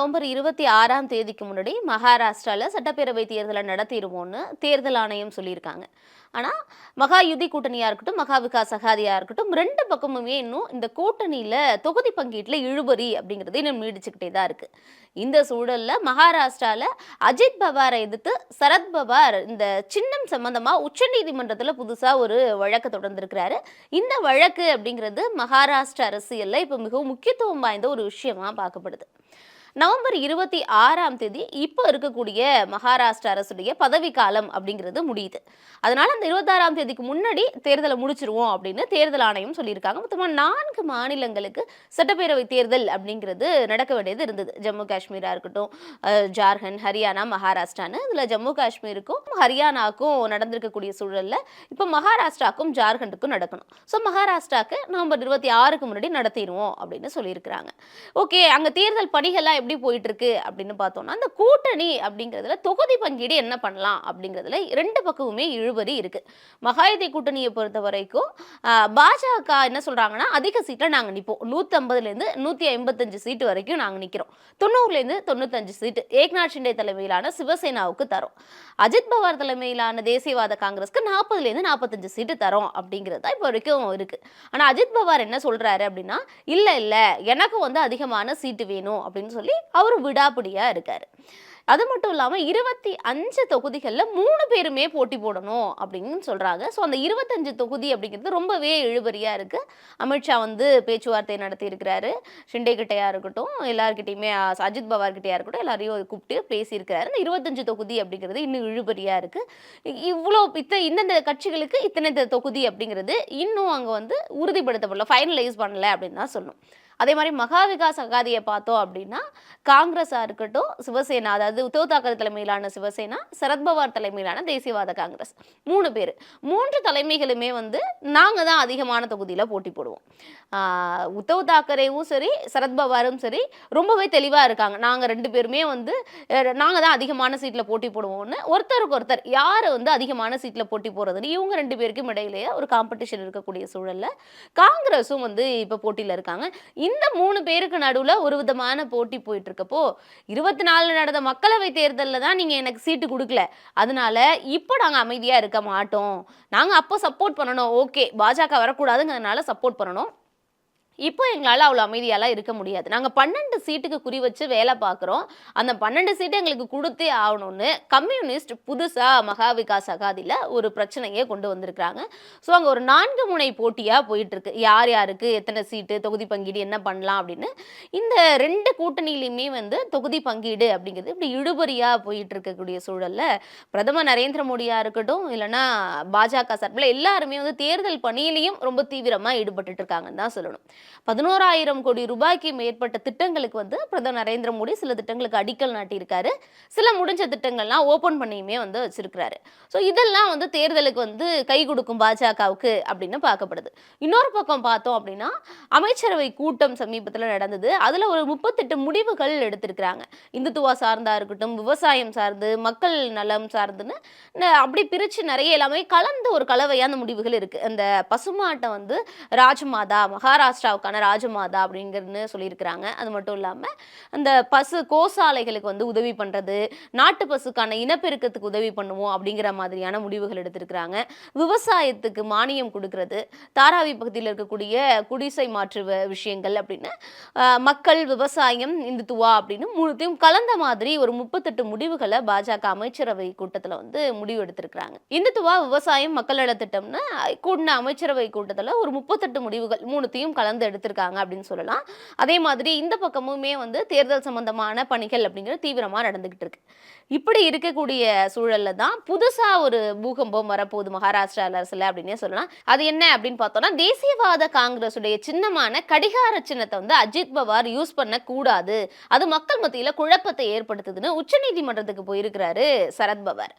November இருபத்தி ஆறாம் தேதிக்கு முன்னாடி மகாராஷ்டிராவில் சட்டப்பேரவை தேர்தலை நடத்திடுவோம்னு தேர்தல் ஆணையம் சொல்லியிருக்காங்க. ஆனால் மகா யுதி கூட்டணியாக இருக்கட்டும் மகா விகாஸ் அகாதியாக இருக்கட்டும் ரெண்டு பக்கமுமே இன்னும் இந்த கூட்டணியில் தொகுதி பங்கீட்டில் இழுபறி அப்படிங்கிறது இன்னும் நீடிச்சுக்கிட்டே தான் இருக்குது இந்த சூழலில் மகாராஷ்டிராவில் அஜித் பவாரை எதிர்த்து சரத் பவார் இந்த சின்னம் சம்பந்தமாக உச்சநீதிமன்றத்தில் புதுசாக ஒரு வழக்கு தொடர்ந்துருக்கிறாரு. இந்த வழக்கு அப்படிங்கிறது மகாராஷ்டிரா அரசியலில் இப்போ மிகவும் முக்கியத்துவம் வாய்ந்த ஒரு விஷயமாக பார்க்கப்படுது. நவம்பர் இருபத்தி ஆறாம் தேதி இப்போ இருக்கக்கூடிய மகாராஷ்டிரா அரசுடைய பதவிக்காலம் காலம் அப்படிங்கிறது முடியுது. அதனால் அந்த இருபத்தாறாம் தேதிக்கு முன்னாடி தேர்தலை முடிச்சிருவோம் அப்படின்னு தேர்தல் ஆணையம் சொல்லியிருக்காங்க. மொத்தமாக நான்கு மாநிலங்களுக்கு சட்டப்பேரவை தேர்தல் அப்படிங்கிறது நடக்க வேண்டியது இருந்தது. ஜம்மு காஷ்மீராக இருக்கட்டும் ஜார்க்கண்ட் ஹரியானா மகாராஷ்டிரான்னு. இதில் ஜம்மு காஷ்மீருக்கும் ஹரியானாக்கும் நடந்திருக்கக்கூடிய சூழலில் இப்போ மகாராஷ்டிராக்கும் ஜார்க்கண்டுக்கும் நடக்கணும். ஸோ மகாராஷ்டிராக்கு நவம்பர் இருபத்தி ஆறுக்கு முன்னாடி நடத்திடுவோம் அப்படின்னு சொல்லியிருக்கிறாங்க. ஓகே அங்கே தேர்தல் பணிகள்லாம் எப்படி போயிட்டு இருக்கு அப்படின்னு பார்த்தோம்னா அந்த கூட்டணி அப்படிங்கிறதுல தொகுதி பங்கீடு என்ன பண்ணலாம் அப்படிங்கிறதுல ரெண்டு பக்கமுமே இழுபறி இருக்கு. மகாயுதி கூட்டணியை பொறுத்த வரைக்கும் பாஜக என்ன சொல்றாங்கன்னா அதிக சீட்டில் நாங்கள் நிற்போம் நூற்றம்பதுலேருந்து நூற்றி ஐம்பத்தஞ்சு சீட்டு வரைக்கும் நாங்கள் நிற்கிறோம் தொண்ணூறுலேருந்து தொண்ணூத்தஞ்சு சீட்டு ஏக்நாத் ஷிண்டே தலைமையிலான சிவசேனாவுக்கு தரோம். அஜித் பவார் தலைமையிலான தேசியவாத காங்கிரஸ்க்கு நாற்பதுலேருந்து நாற்பத்தஞ்சு சீட்டு தரோம் அப்படிங்கிறது தான் இப்போ வரைக்கும் இருக்கு. ஆனால் அஜித் பவார் என்ன சொல்றாரு அப்படின்னா இல்லை இல்லை எனக்கு வந்து அதிகமான சீட்டு வேணும் அப்படின்னு சொல்லி அவர் விடாப்பிடியா இருக்காரு. அது மட்டும் இல்லாமல் இருபத்தி அஞ்சு தொகுதிகளில் மூணு பேருமே போட்டி போடணும் அப்படின்னு சொல்கிறாங்க ஸோ அந்த இருபத்தஞ்சு தொகுதி அப்படிங்கிறது ரொம்பவே இழுபறியாக இருக்குது அமித்ஷா வந்து பேச்சுவார்த்தை நடத்தி இருக்கிறாரு. ஷிண்டே இருக்கட்டும் எல்லாருக்கிட்டையுமே அஜித் பவார்கிட்டையாக இருக்கட்டும் எல்லாரையும் கூப்பிட்டு பேசியிருக்கிறாரு இந்த இருபத்தஞ்சு தொகுதி அப்படிங்கிறது இன்னும் இழுபறியாக இருக்குது இவ்வளோ இத்த இந்தந்த கட்சிகளுக்கு இத்தனை தொகுதி அப்படிங்கிறது இன்னும் அங்கே வந்து உறுதிப்படுத்தப்படல ஃபைனலைஸ் பண்ணலை அப்படின்னு தான் சொல்லணும் அதே மாதிரி மகா விகாஸ் அகாதியை பார்த்தோம் அப்படின்னா காங்கிரஸாக இருக்கட்டும் சிவசேனா அதாவது உத்தவ் தாக்கரே தலைமையிலான சிவசேனா சரத்பவார் தலைமையிலான தேசியவாத காங்கிரஸ். மூணு பேர். மூன்று தலைமைகளுமே வந்து நாங்கள் தான் அதிகமான தொகுதியில் போட்டி போடுவோம். உத்தவ் தாக்கரேவும் சரி சரத்பவாரும் சரி ரொம்பவே தெளிவாக இருக்காங்க. நாங்கள் ரெண்டு பேருமே வந்து நாங்கள் தான் அதிகமான சீட்டில் போட்டி போடுவோம்னு ஒருத்தருக்கு ஒருத்தர் யார் வந்து அதிகமான சீட்டில் போட்டி போடுறதுன்னு இவங்க ரெண்டு பேருக்கும் இடையிலேயே ஒரு காம்படிஷன் இருக்கக்கூடிய சூழலில் காங்கிரஸும் வந்து இப்போ போட்டியில் இருக்காங்க. இந்த மூணு பேருக்கு நடுவில் ஒரு விதமான போட்டி போயிட்டு இருக்கப்போ இருபத்தி நாலு நடந்த மக்களவை தேர்தலில் தான் நீங்கள் எனக்கு சீட்டு கொடுக்கல. அதனால இப்போ நாங்கள் அமைதியாக இருக்க மாட்டோம். நாங்கள் அப்போ சப்போர்ட் பண்ணணும். ஓகே பாஜக வரக்கூடாதுங்கிறதுனால சப்போர்ட் பண்ணணும். இப்போ எங்களால் அவ்வளோ அமைதியாலாம் இருக்க முடியாது. நாங்கள் பன்னெண்டு சீட்டுக்கு குறி வச்சு வேலை பார்க்குறோம் அந்த பன்னெண்டு சீட்டு எங்களுக்கு கொடுத்தே ஆகணும்னு கம்யூனிஸ்ட் புதுசாக மகா விகாஸ் அகாதியில் ஒரு பிரச்சனையே கொண்டு வந்திருக்கிறாங்க. ஸோ அங்கே ஒரு நான்கு முனை போட்டியாக போயிட்டுருக்கு. யார் யாருக்கு எத்தனை சீட்டு தொகுதி பங்கீடு என்ன பண்ணலாம் அப்படின்னு. இந்த ரெண்டு கூட்டணியிலையுமே வந்து தொகுதி பங்கீடு அப்படிங்கிறது இப்படி இழுபறியாக போயிட்டு இருக்கக்கூடிய சூழலில் பிரதமர் நரேந்திர மோடியாக இருக்கட்டும் இல்லைன்னா பாஜக சார்பில் எல்லாருமே வந்து தேர்தல் பணியிலையும் ரொம்ப தீவிரமாக ஈடுபட்டுட்டு இருக்காங்கன்னு தான் சொல்லணும். பதினோராயிரம் கோடி ரூபாய்க்கு மேற்பட்ட திட்டங்களுக்கு வந்து பிரதமர் நரேந்திர மோடி சில திட்டங்களுக்கு அடிக்கல் நாட்டியிருக்காரு. சில முடிஞ்ச திட்டங்கள்லாம் ஓப்பன் பண்ணியுமே வந்து வச்சிருக்கிறாரு. ஸோ இதெல்லாம் வந்து தேர்தலுக்கு வந்து கை கொடுக்கும் பாஜகவுக்கு அப்படின்னு பார்க்கப்படுது. இன்னொரு பக்கம் பார்த்தோம் அப்படின்னா அமைச்சரவை கூட்டம் சமீபத்தில் நடந்தது. அதில் ஒரு முப்பத்தெட்டு முடிவுகள் எடுத்திருக்கிறாங்க. இந்துத்துவா சார்ந்தா இருக்கட்டும் விவசாயம் சார்ந்து மக்கள் நலம் சார்ந்துன்னு. அப்படி பிரித்து நிறைய எல்லாமே கலந்து ஒரு கலவையான முடிவுகள் இருக்குது அந்த பசுமாட்டை வந்து ராஜ்மாதா மகாராஷ்டிரா மகாராஷ்டிராவுக்கான ராஜமாதா அப்படிங்கிறது சொல்லியிருக்கிறாங்க. அது மட்டும் இல்லாமல் அந்த பசு கோசாலைகளுக்கு வந்து உதவி பண்ணுறது நாட்டு பசுக்கான இனப்பெருக்கத்துக்கு உதவி பண்ணுவோம் அப்படிங்கிற மாதிரியான முடிவுகள் எடுத்திருக்கிறாங்க. விவசாயத்துக்கு மானியம் கொடுக்கறது தாராவி பகுதியில் இருக்கக்கூடிய குடிசை மாற்று விஷயங்கள் அப்படின்னு மக்கள் விவசாயம் இந்துத்துவா அப்படின்னு மூணுத்தையும் கலந்த மாதிரி ஒரு முப்பத்தெட்டு முடிவுகளை பாஜக அமைச்சரவை கூட்டத்தில் வந்து முடிவு எடுத்திருக்கிறாங்க. இந்துத்துவா விவசாயம் மக்கள் நலத்திட்டம்னு கூடின அமைச்சரவை கூட்டத்தில் ஒரு முப்பத்தெட்டு முடிவுகள் மூணுத்தையும் கலந்து எடுத்திருக்காங்க அப்படின்னு சொல்லலாம். அதே மாதிரி இந்த பக்கமுமே வந்து தேர்தல் சம்பந்தமான பணிகள் அப்படிங்கிறது தீவிரமாக நடந்துகிட்டு இருக்கு. இப்படி இருக்கக்கூடிய சூழல்ல தான் புதுசா ஒரு பூகம்பம் வரப்போகுது மகாராஷ்டிரா அரசில் அப்படின்னே சொல்லலாம். அது என்ன அப்படின்னு பார்த்தோம்னா தேசியவாத காங்கிரஸுடைய சின்னமான கடிகார சின்னத்தை வந்து அஜித் பவார் யூஸ் பண்ணக்கூடாது. அது மக்கள் மத்தியில குழப்பத்தை ஏற்படுத்துதுன்னு உச்சநீதிமன்றத்துக்கு போயிருக்கிறாரு சரத்பவர்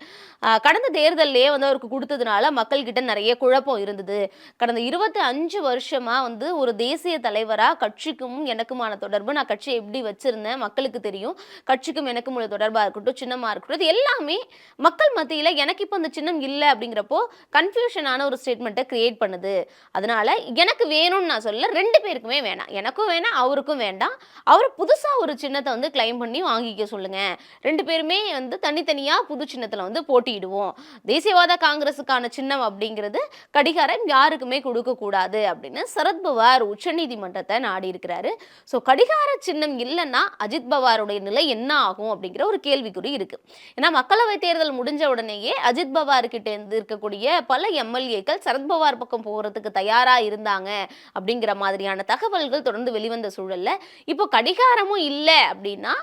ஆஹ் கடந்த தேர்தலே வந்து அவருக்கு கொடுத்ததுனால மக்கள் கிட்ட நிறைய குழப்பம் இருந்தது. கடந்த இருபத்தி அஞ்சு வருஷமா வந்து ஒரு தேசிய தேசிய தலைவரா கட்சிக்கும் எனக்குமான தொடர்பு. நான் கட்சியை எப்படி வச்சிருந்தேன்? மக்களுக்கு தெரியும். கட்சிக்கும் எனக்கும் உள்ள தொடர்பா இருக்கட்டும் சின்னமா இருக்கட்டும் இது எல்லாமே மக்கள் மத்தியில எனக்கு இப்போ அந்த சின்னம் இல்லை அப்படிங்கிறப்போ கன்ஃபியூஷனான ஒரு ஸ்டேட்மெண்ட்டை கிரியேட் பண்ணுது. அதனால எனக்கு வேணும்னு நான் சொல்ல ரெண்டு பேருக்குமே வேணாம். எனக்கும் வேணாம் அவருக்கும் வேண்டாம். அவர் புதுசா ஒரு சின்னத்தை வந்து கிளைம் பண்ணி வாங்கிக்க சொல்லுங்க. ரெண்டு பேருமே வந்து தனித்தனியா புது சின்னத்துல வந்து போட்டியிடுவோம். தேசியவாத காங்கிரஸுக்கான சின்னம் அப்படிங்கிறது கடிகாரம் யாருக்குமே கொடுக்கக்கூடாது அப்படின்னு சரத்பவார் உச்சநீதிமன்றத்தை நாடி இருக்கிறாரு. ஸோ கடிகார சின்னம் இல்லைன்னா அஜித் பவாருடைய நிலை என்ன ஆகும் அப்படிங்கிற ஒரு கேள்விக்குறி இருக்கு. ஏன்னா மக்களவை தேர்தல் முடிஞ்ச உடனேயே அஜித் பவார்கிட்ட இருந்து இருக்கக்கூடிய பல எம்எல்ஏக்கள் சரத்பவார் பக்கம் போகிறதுக்கு தயாரா இருந்தாங்க அப்படிங்கிற மாதிரியான தகவல்கள் தொடர்ந்து வெளிவந்த சூழல்ல இப்போ கடிகாரமும் இல்லை அப்படின்னா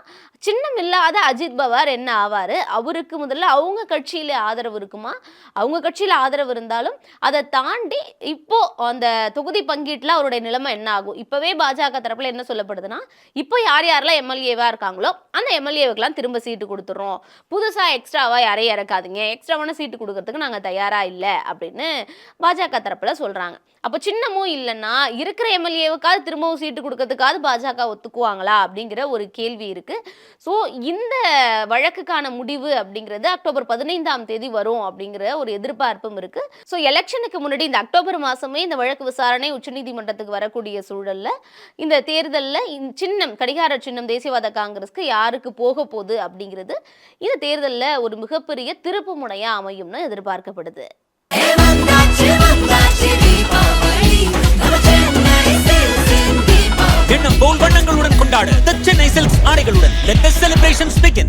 சின்னம் இல்லாத அஜித் பவார் என்ன ஆவார்? அவருக்கு முதல்ல அவங்க கட்சியில் ஆதரவு இருக்குமா? அவங்க கட்சியில் ஆதரவு இருந்தாலும் அதை தாண்டி இப்போது அந்த தொகுதி பங்கீட்டில் அவருடைய நிலைமை என்ன ஆகும்? இப்போவே பாஜக தரப்பில் என்ன சொல்லப்படுதுன்னா இப்போ யார் யாரெல்லாம் எம்எல்ஏவாக இருக்காங்களோ அந்த எம்எல்ஏவுக்கெல்லாம் திரும்ப சீட்டு கொடுத்துட்றோம் புதுசாக எக்ஸ்ட்ராவாக யாரையும் இறக்காதீங்க. எக்ஸ்ட்ராவான சீட்டு கொடுக்கறதுக்கு நாங்கள் தயாராக இல்லை அப்படின்னு பாஜக தரப்பில் சொல்கிறாங்க அப்போ சின்னமும் இல்லைன்னா இருக்கிற எம்எல்ஏவுக்காவது திரும்பவும் சீட்டு கொடுக்கறதுக்காவது பாஜக ஒத்துக்குவாங்களா அப்படிங்கிற ஒரு கேள்வி இருக்குது ஸோ இந்த வழக்குக்கான முடிவு அப்படிங்கிறது அக்டோபர் பதினைந்தாம் தேதி வரும் அப்படிங்கிற ஒரு எதிர்பார்ப்பும் இருக்கு. ஸோ எலெக்ஷனுக்கு முன்னாடி இந்த அக்டோபர் மாசமே இந்த வழக்கு விசாரணை உச்சநீதிமன்றத்துக்கு வரக்கூடிய சூழல்ல இந்த தேர்தலில் சின்னம் கடிகார சின்னம் தேசியவாத காங்கிரஸ்க்கு யாருக்கு போக போகுது அப்படிங்கிறது இந்த தேர்தலில் ஒரு மிகப்பெரிய திருப்பு முனையா அமையும்னு எதிர்பார்க்கப்படுது. போல் வண்ணங்களுடன் கொண்டாட. The சென்னை சில்க்ஸ் ஆடைகளுடன். Let the celebrations begin.